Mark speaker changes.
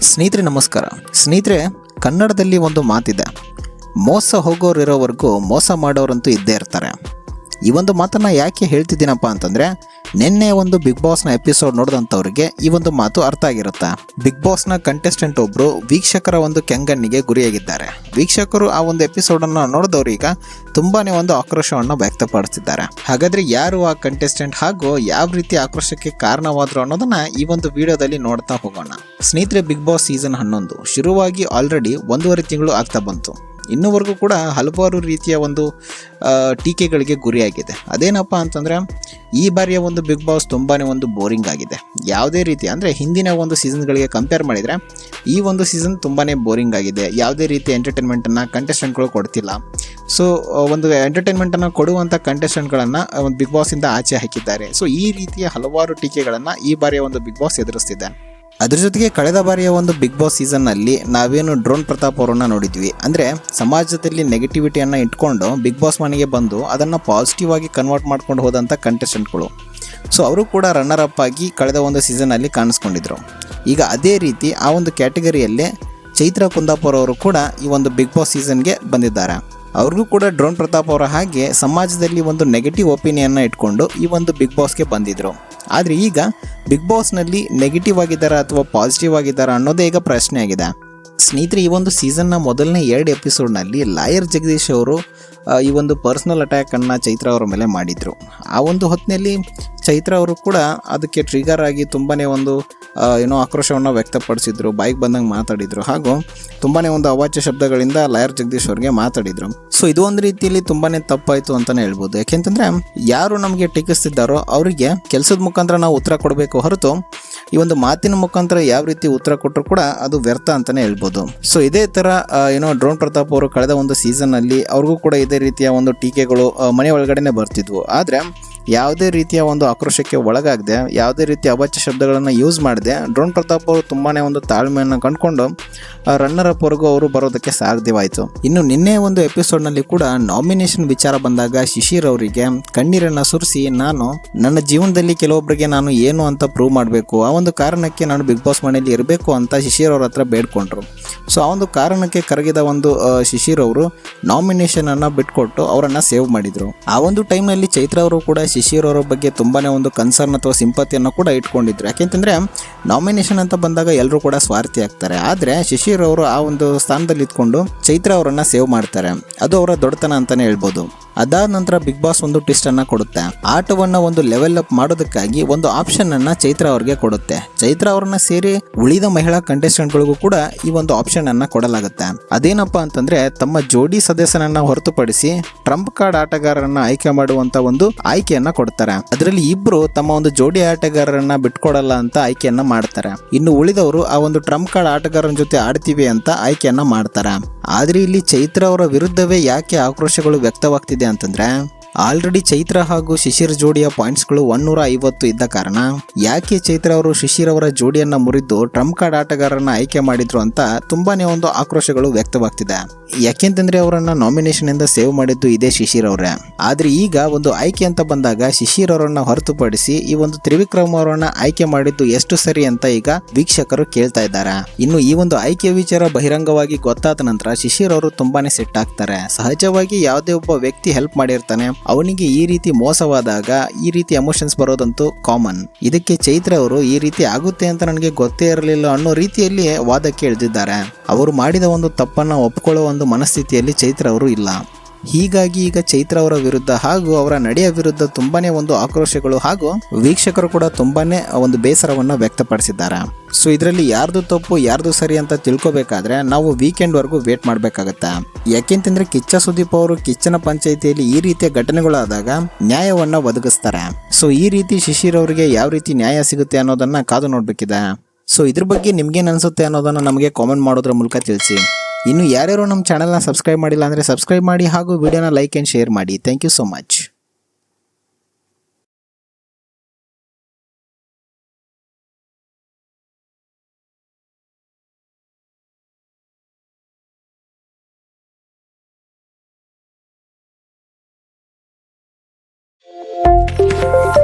Speaker 1: ಸ್ನೇಹಿತರೆ ನಮಸ್ಕಾರ. ಸ್ನೇಹಿತರೆ ಕನ್ನಡದಲ್ಲಿ ಒಂದು ಮಾತಿದೆ. ಮೋಸ ಹೋಗೋರಿರೋವರೆಗೂ ಮೋಸ ಮಾಡೋರಂತೂ ಇದ್ದೇ ಇರ್ತಾರೆ. ಈ ಒಂದು ಮಾತನ್ನು ಯಾಕೆ ಹೇಳ್ತಿದ್ದೀನಪ್ಪ ಅಂತಂದರೆ, ನಿನ್ನೆ ಒಂದು ಬಿಗ್ ಬಾಸ್ನ ಎಪಿಸೋಡ್ ನೋಡಿದಂಥವ್ರಿಗೆ ಈ ಒಂದು ಮಾತು ಅರ್ಥ ಆಗಿರುತ್ತೆ. ಬಿಗ್ ಬಾಸ್ನ ಕಂಟೆಸ್ಟೆಂಟ್ ಒಬ್ಬರು ವೀಕ್ಷಕರ ಒಂದು ಕೆಂಗಣ್ಣಿಗೆ ಗುರಿಯಾಗಿದ್ದಾರೆ. ವೀಕ್ಷಕರು ಆ ಒಂದು ಎಪಿಸೋಡನ್ನು ನೋಡಿದವರು ಈಗ ತುಂಬಾನೇ ಒಂದು ಆಕ್ರೋಶವನ್ನು ವ್ಯಕ್ತಪಡಿಸಿದ್ದಾರೆ. ಹಾಗಾದ್ರೆ ಯಾರು ಆ ಕಂಟೆಸ್ಟೆಂಟ್ ಹಾಗೂ ಯಾವ ರೀತಿ ಆಕ್ರೋಶಕ್ಕೆ ಕಾರಣವಾದ್ರು ಅನ್ನೋದನ್ನ ಈ ಒಂದು ವಿಡಿಯೋದಲ್ಲಿ ನೋಡ್ತಾ ಹೋಗೋಣ. ಸ್ನೇಹಿತರೆ, ಬಿಗ್ ಬಾಸ್ ಸೀಸನ್ ಹನ್ನೊಂದು ಶುರುವಾಗಿ ಆಲ್ರೆಡಿ ಒಂದೂವರೆ ತಿಂಗಳು ಆಗ್ತಾ ಬಂತು. ಇನ್ನೂವರೆಗೂ ಕೂಡ ಹಲವಾರು ರೀತಿಯ ಒಂದು ಟೀಕೆಗಳಿಗೆ ಗುರಿಯಾಗಿದೆ. ಅದೇನಪ್ಪ ಅಂತಂದರೆ, ಈ ಬಾರಿಯ ಒಂದು ಬಿಗ್ ಬಾಸ್ ತುಂಬಾ ಒಂದು ಬೋರಿಂಗ್ ಆಗಿದೆ. ಯಾವುದೇ ರೀತಿ, ಅಂದರೆ ಹಿಂದಿನ ಒಂದು ಸೀಸನ್ಗಳಿಗೆ ಕಂಪೇರ್ ಮಾಡಿದರೆ, ಈ ಒಂದು ಸೀಸನ್ ತುಂಬಾ ಬೋರಿಂಗ್ ಆಗಿದೆ. ಯಾವುದೇ ರೀತಿ ಎಂಟರ್ಟೈನ್ಮೆಂಟನ್ನು ಕಂಟೆಸ್ಟೆಂಟ್ಗಳು ಕೊಡ್ತಿಲ್ಲ. ಸೊ ಒಂದು ಎಂಟರ್ಟೈನ್ಮೆಂಟನ್ನು ಕೊಡುವಂಥ ಕಂಟೆಸ್ಟೆಂಟ್ಗಳನ್ನು ಒಂದು ಬಿಗ್ ಬಾಸಿಂದ ಆಚೆ ಹಾಕಿದ್ದಾರೆ. ಸೊ, ಈ ರೀತಿಯ ಹಲವಾರು ಟೀಕೆಗಳನ್ನು ಈ ಬಾರಿಯ ಒಂದು ಬಿಗ್ ಬಾಸ್ ಎದುರಿಸ್ತಿದೆ. ಅದ್ರ ಜೊತೆಗೆ ಕಳೆದ ಬಾರಿಯ ಒಂದು ಬಿಗ್ ಬಾಸ್ ಸೀಸನ್ನಲ್ಲಿ ನಾವೇನು ಡ್ರೋನ್ ಪ್ರತಾಪ್ ಅವರನ್ನು ನೋಡಿದ್ವಿ. ಅಂದರೆ ಸಮಾಜದಲ್ಲಿ ನೆಗೆಟಿವಿಟಿಯನ್ನು ಇಟ್ಕೊಂಡು ಬಿಗ್ ಬಾಸ್ ಮನೆಗೆ ಬಂದು ಅದನ್ನು ಪಾಸಿಟಿವ್ ಆಗಿ ಕನ್ವರ್ಟ್ ಮಾಡ್ಕೊಂಡು ಹೋದಂಥ ಕಂಟೆಸ್ಟೆಂಟ್ಗಳು ಸೊ ಅವರು ಕೂಡ ರನ್ನರ್ ಅಪ್ ಆಗಿ ಕಳೆದ ಒಂದು ಸೀಸನ್ನಲ್ಲಿ ಕಾಣಿಸ್ಕೊಂಡಿದ್ರು. ಈಗ ಅದೇ ರೀತಿ ಆ ಒಂದು ಕ್ಯಾಟಗರಿಯಲ್ಲೇ ಚೈತ್ರ ಕುಂದಾಪುರ ಅವರು ಕೂಡ ಈ ಒಂದು ಬಿಗ್ ಬಾಸ್ ಸೀಸನ್ಗೆ ಬಂದಿದ್ದಾರೆ. ಅವ್ರಿಗೂ ಕೂಡ ಡ್ರೋನ್ ಪ್ರತಾಪ್ ಅವರ ಹಾಗೆ ಸಮಾಜದಲ್ಲಿ ಒಂದು ನೆಗೆಟಿವ್ ಒಪಿನಿಯನ್ನ ಇಟ್ಕೊಂಡು ಈ ಒಂದು ಬಿಗ್ ಬಾಸ್ಗೆ ಬಂದಿದ್ರು. ಆದರೆ ಈಗ ಬಿಗ್ ಬಾಸ್ನಲ್ಲಿ ನೆಗೆಟಿವ್ ಆಗಿದ್ದಾರಾ ಅಥವಾ ಪಾಸಿಟಿವ್ ಆಗಿದ್ದಾರಾ ಅನ್ನೋದೇ ಈಗ ಪ್ರಶ್ನೆ ಆಗಿದೆ ಸ್ನೇಹಿತರೆ, ಈ ಒಂದು ಸೀಸನ್ನ ಮೊದಲನೇ ಎರಡು ಎಪಿಸೋಡ್ನಲ್ಲಿ ಲಾಯರ್ ಜಗದೀಶ್ ಅವರು ಈ ಒಂದು ಪರ್ಸ್ನಲ್ ಅಟ್ಯಾಕನ್ನು ಚೈತ್ರ ಅವರ ಮೇಲೆ ಮಾಡಿದರು. ಆ ಒಂದು ಹೊತ್ತಿನಲ್ಲಿ ಚೈತ್ರ ಅವರು ಕೂಡ ಅದಕ್ಕೆ ಟ್ರಿಗರ್ ಆಗಿ ತುಂಬಾ ಒಂದು ಏನೋ ಆಕ್ರೋಶವನ್ನು ವ್ಯಕ್ತಪಡಿಸಿದ್ರು ಬೈಕ್ ಬಂದಂಗೆ ಮಾತಾಡಿದರು. ಹಾಗೂ ತುಂಬಾ ಒಂದು ಅವಾಚ್ಯ ಶಬ್ದಗಳಿಂದ ಲಾಯರ್ ಜಗದೀಶ್ ಅವ್ರಿಗೆ ಮಾತಾಡಿದರು. ಸೊ ಇದು ಒಂದು ರೀತಿಯಲ್ಲಿ ತುಂಬಾ ತಪ್ಪಾಯಿತು ಅಂತಲೇ ಹೇಳ್ಬೋದು. ಯಾಕೆಂತಂದರೆ ಯಾರು ನಮಗೆ ಟೀಕಿಸ್ತಿದ್ದಾರೋ ಅವರಿಗೆ ಕೆಲಸದ ಮುಖಾಂತರ ನಾವು ಉತ್ತರ ಕೊಡಬೇಕು ಹೊರತು ಈ ಒಂದು ಮಾತಿನ ಮುಖಾಂತರ ಯಾವ ರೀತಿ ಉತ್ತರ ಕೊಟ್ಟರು ಕೂಡ ಅದು ವ್ಯರ್ಥ ಅಂತಲೇ ಹೇಳ್ಬೋದು. ಸೊ ಇದೇ ಥರ ಏನೋ ಡ್ರೋನ್ ಪ್ರತಾಪ್ ಅವರು ಕಳೆದ ಒಂದು ಸೀಸನ್ನಲ್ಲಿ ಅವ್ರಿಗೂ ಕೂಡ ಇದೇ ರೀತಿಯ ಒಂದು ಟೀಕೆಗಳು ಮನೆ ಒಳಗಡೆನೆ ಬರ್ತಿದ್ವು. ಆದರೆ ಯಾವುದೇ ರೀತಿಯ ಒಂದು ಆಕ್ರೋಶಕ್ಕೆ ಒಳಗಾಗದೆ, ಯಾವುದೇ ರೀತಿಯ ಅವಾಚ್ಯ ಶಬ್ದಗಳನ್ನು ಯೂಸ್ ಮಾಡದೆ, ಡ್ರೋನ್ ಪ್ರತಾಪ್ ಅವರು ತುಂಬಾ ಒಂದು ತಾಳ್ಮೆಯನ್ನು ಕಂಡುಕೊಂಡು ರನ್ನರ್ ಅಪ್ವರೆಗೂ ಅವರು ಬರೋದಕ್ಕೆ ಸಾಧ್ಯವಾಯಿತು. ಇನ್ನು ನಿನ್ನೆ ಒಂದು ಎಪಿಸೋಡ್ನಲ್ಲಿ ಕೂಡ ನಾಮಿನೇಷನ್ ವಿಚಾರ ಬಂದಾಗ ಶಿಶಿರ್ ಅವರಿಗೆ, ಕಣ್ಣೀರನ್ನು ಸುರಿಸಿ, ನಾನು ನನ್ನ ಜೀವನದಲ್ಲಿ ಕೆಲವೊಬ್ಬರಿಗೆ ನಾನು ಏನು ಅಂತ ಪ್ರೂವ್ ಮಾಡಬೇಕು, ಆ ಒಂದು ಕಾರಣಕ್ಕೆ ನಾನು ಬಿಗ್ ಬಾಸ್ ಮನೆಯಲ್ಲಿ ಇರಬೇಕು ಅಂತ ಶಿಶಿರ್ ಅವ್ರ ಹತ್ರ ಬೇಡ್ಕೊಂಡ್ರು. ಸೊ ಆ ಒಂದು ಕಾರಣಕ್ಕೆ ಕರಗಿದ ಒಂದು ಶಿಶಿರ್ ಅವರು ನಾಮಿನೇಷನ್ ಅನ್ನ ಬಿಟ್ಕೊಟ್ಟು ಅವರನ್ನ ಸೇವ್ ಮಾಡಿದ್ರು. ಆ ಒಂದು ಟೈಮ್ನಲ್ಲಿ ಚೈತ್ರ ಅವರು ಕೂಡ ಶಿಶಿರ್ ಅವರ ಬಗ್ಗೆ ತುಂಬಾನೇ ಒಂದು ಕನ್ಸರ್ನ್ ಅಥವಾ ಸಿಂಪತಿಯನ್ನು ಕೂಡ ಇಟ್ಕೊಂಡಿದ್ರು. ಯಾಕೆಂತಂದ್ರೆ ನಾಮಿನೇಷನ್ ಅಂತ ಬಂದಾಗ ಎಲ್ಲರೂ ಕೂಡ ಸ್ವಾರ್ಥಿ ಆಗ್ತಾರೆ. ಆದ್ರೆ, ಶಿಶಿರ್ ಅವರು ಆ ಒಂದು ಸ್ಥಾನದಲ್ಲಿ ಇದ್ಕೊಂಡು ಚೈತ್ರ ಅವರನ್ನ ಸೇವ್ ಮಾಡ್ತಾರೆ. ಅದು ಅವರ ದೊಡ್ಡತನ ಅಂತಾನೆ ಹೇಳ್ಬೋದು. ಅದಾದ ನಂತರ ಬಿಗ್ ಬಾಸ್ ಒಂದು ಟ್ವಿಸ್ಟ್ ಅನ್ನ ಕೊಡುತ್ತೆ. ಆಟವನ್ನ ಒಂದು ಲೆವೆಲ್ ಅಪ್ ಮಾಡೋದಕ್ಕಾಗಿ ಒಂದು ಆಪ್ಷನ್ ಅನ್ನ ಚೈತ್ರ ಅವರಿಗೆ ಕೊಡುತ್ತೆ. ಚೈತ್ರ ಅವ್ರನ್ನ ಸೇರಿ ಉಳಿದ ಮಹಿಳಾ ಕಂಟೆಸ್ಟೆಂಟ್ ಗಳಿಗೂ ಕೂಡ ಈ ಒಂದು ಆಪ್ಷನ್ ಅನ್ನ ಕೊಡಲಾಗುತ್ತೆ. ಅದೇನಪ್ಪ ಅಂತಂದ್ರೆ ತಮ್ಮ ಜೋಡಿ ಸದಸ್ಯನನ್ನ ಹೊರತುಪಡಿಸಿ ಟ್ರಂಪ್ ಕಾರ್ಡ್ ಆಟಗಾರರನ್ನ ಆಯ್ಕೆ ಮಾಡುವಂತ ಒಂದು ಆಯ್ಕೆಯನ್ನ ಕೊಡ್ತಾರೆ. ಅದರಲ್ಲಿ ಇಬ್ರು ತಮ್ಮ ಒಂದು ಜೋಡಿ ಆಟಗಾರರನ್ನ ಬಿಟ್ಕೊಡಲ್ಲ ಅಂತ ಆಯ್ಕೆಯನ್ನ ಮಾಡ್ತಾರೆ. ಇನ್ನು ಉಳಿದವರು ಆ ಒಂದು ಟ್ರಂಪ್ ಕಾರ್ಡ್ ಆಟಗಾರನ ಜೊತೆ ಆಡ್ತೀವಿ ಅಂತ ಆಯ್ಕೆಯನ್ನ ಮಾಡ್ತಾರೆ. ಆದ್ರೆ ಇಲ್ಲಿ ಚೈತ್ರ ಅವರ ವಿರುದ್ಧವೇ ಯಾಕೆ ಆಕ್ರೋಶಗಳು ವ್ಯಕ್ತವಾಗ್ತಿದೆ ಅಂತಂದ್ರೆ ಆಲ್ರೆಡಿ ಚೈತ್ರ ಹಾಗೂ ಶಿಶಿರ್ ಜೋಡಿಯ ಪಾಯಿಂಟ್ಸ್ಗಳು ಒನ್ನೂರ ಐವತ್ತು ಇದ್ದ ಕಾರಣ ಯಾಕೆ ಚೈತ್ರ ಅವರು ಶಿಶಿರ್ ಅವರ ಜೋಡಿಯನ್ನ ಮುರಿದು ಟ್ರಂಪ್ ಕಾರ್ಡ್ ಆಟಗಾರರನ್ನ ಆಯ್ಕೆ ಮಾಡಿದ್ರು ಅಂತ ತುಂಬಾನೇ ಒಂದು ಆಕ್ರೋಶಗಳು ವ್ಯಕ್ತವಾಗ್ತಿದೆ. ಯಾಕೆಂತಂದ್ರೆ ಅವರನ್ನ ನಾಮಿನೇಷನ್ ಇಂದ ಸೇವ್ ಮಾಡಿದ್ದು ಇದೇ ಶಿಶಿರ್ ಅವರೇ. ಆದ್ರೆ ಈಗ ಒಂದು ಆಯ್ಕೆ ಅಂತ ಬಂದಾಗ ಶಿಶಿರ್ ಅವರನ್ನ ಹೊರತುಪಡಿಸಿ ಈ ಒಂದು ತ್ರಿವಿಕ್ರಮ್ ಅವರನ್ನ ಆಯ್ಕೆ ಮಾಡಿದ್ದು ಎಷ್ಟು ಸರಿ ಅಂತ ಈಗ ವೀಕ್ಷಕರು ಕೇಳ್ತಾ ಇದ್ದಾರೆ. ಇನ್ನು ಈ ಒಂದು ಆಯ್ಕೆ ವಿಚಾರ ಬಹಿರಂಗವಾಗಿ ಗೊತ್ತಾದ ನಂತರ ಶಿಶಿರ್ ಅವರು ತುಂಬಾನೇ ಸೆಟ್ ಆಗ್ತಾರೆ. ಸಹಜವಾಗಿ ಯಾವುದೇ ಒಬ್ಬ ವ್ಯಕ್ತಿ ಹೆಲ್ಪ್ ಮಾಡಿರ್ತಾನೆ ಅವನಿಗೆ ಈ ರೀತಿ ಮೋಸವಾದಾಗ ಈ ರೀತಿ ಎಮೋಷನ್ಸ್ ಬರೋದಂತೂ ಕಾಮನ್ ಇದಕ್ಕೆ ಚೈತ್ರ ಅವರು ಈ ರೀತಿ ಆಗುತ್ತೆ ಅಂತ ನನಗೆ ಗೊತ್ತೇ ಇರಲಿಲ್ಲ ಅನ್ನೋ ರೀತಿಯಲ್ಲಿ ವಾದಕ್ಕೆ ಇಳಿದಿದ್ದಾರೆ ಅವರು ಮಾಡಿದ ಒಂದು ತಪ್ಪನ್ನು ಒಪ್ಕೊಳ್ಳೋ ಒಂದು ಮನಸ್ಥಿತಿಯಲ್ಲಿ ಚೈತ್ರ ಅವರು ಇಲ್ಲ. ಹೀಗಾಗಿ ಈಗ ಚೈತ್ರ ಅವರ ವಿರುದ್ಧ ಹಾಗೂ ಅವರ ನಡೆಯ ವಿರುದ್ಧ ತುಂಬಾನೇ ಒಂದು ಆಕ್ರೋಶಗಳು ಹಾಗೂ ವೀಕ್ಷಕರು ಕೂಡ ತುಂಬಾನೇ ಒಂದು ಬೇಸರವನ್ನು ವ್ಯಕ್ತಪಡಿಸಿದ್ದಾರೆ. ಸೊ ಇದರಲ್ಲಿ ಯಾರ್ದು ತಪ್ಪು, ಯಾರ್ದು ಸರಿ ಅಂತ ತಿಳ್ಕೊಬೇಕಾದ್ರೆ ನಾವು ವೀಕೆಂಡ್ ವರೆಗೂ ವೇಟ್ ಮಾಡಬೇಕಾಗತ್ತೆ? ಯಾಕೆಂತಂದ್ರೆ ಕಿಚ್ಚ ಸುದೀಪ್ ಅವರು ಕಿಚ್ಚನ ಪಂಚಾಯಿತಿಯಲ್ಲಿ ಈ ರೀತಿಯ ಘಟನೆಗಳಾದಾಗ ನ್ಯಾಯವನ್ನ ಒದಗಿಸ್ತಾರೆ. ಸೊ ಈ ರೀತಿ ಶಿಶಿರ್ ಅವರಿಗೆ ಯಾವ ರೀತಿ ನ್ಯಾಯ ಸಿಗುತ್ತೆ ಅನ್ನೋದನ್ನ ಕಾದು ನೋಡ್ಬೇಕಿದೆ? ಸೊ ಇದ್ರ ಬಗ್ಗೆ ನಿಮ್ಗೇನು ಅನ್ಸುತ್ತೆ ಅನ್ನೋದನ್ನ ನಮಗೆ ಕಾಮೆಂಟ್ ಮಾಡೋದ್ರ ಮೂಲಕ ತಿಳಿಸಿ. ಇನ್ನು ಯಾರ್ಯಾರು ನಮ್ಮ ಚಾನಲ್ನ ಸಬ್ಸ್ಕ್ರೈಬ್ ಮಾಡಿಲ್ಲ ಅಂದರೆ ಸಬ್ಸ್ಕ್ರೈಬ್ ಮಾಡಿ ಹಾಗೂ ವಿಡಿಯೋನ ಲೈಕ್ ಆ್ಯಂಡ್ ಶೇರ್ ಮಾಡಿ. Thank you so much Música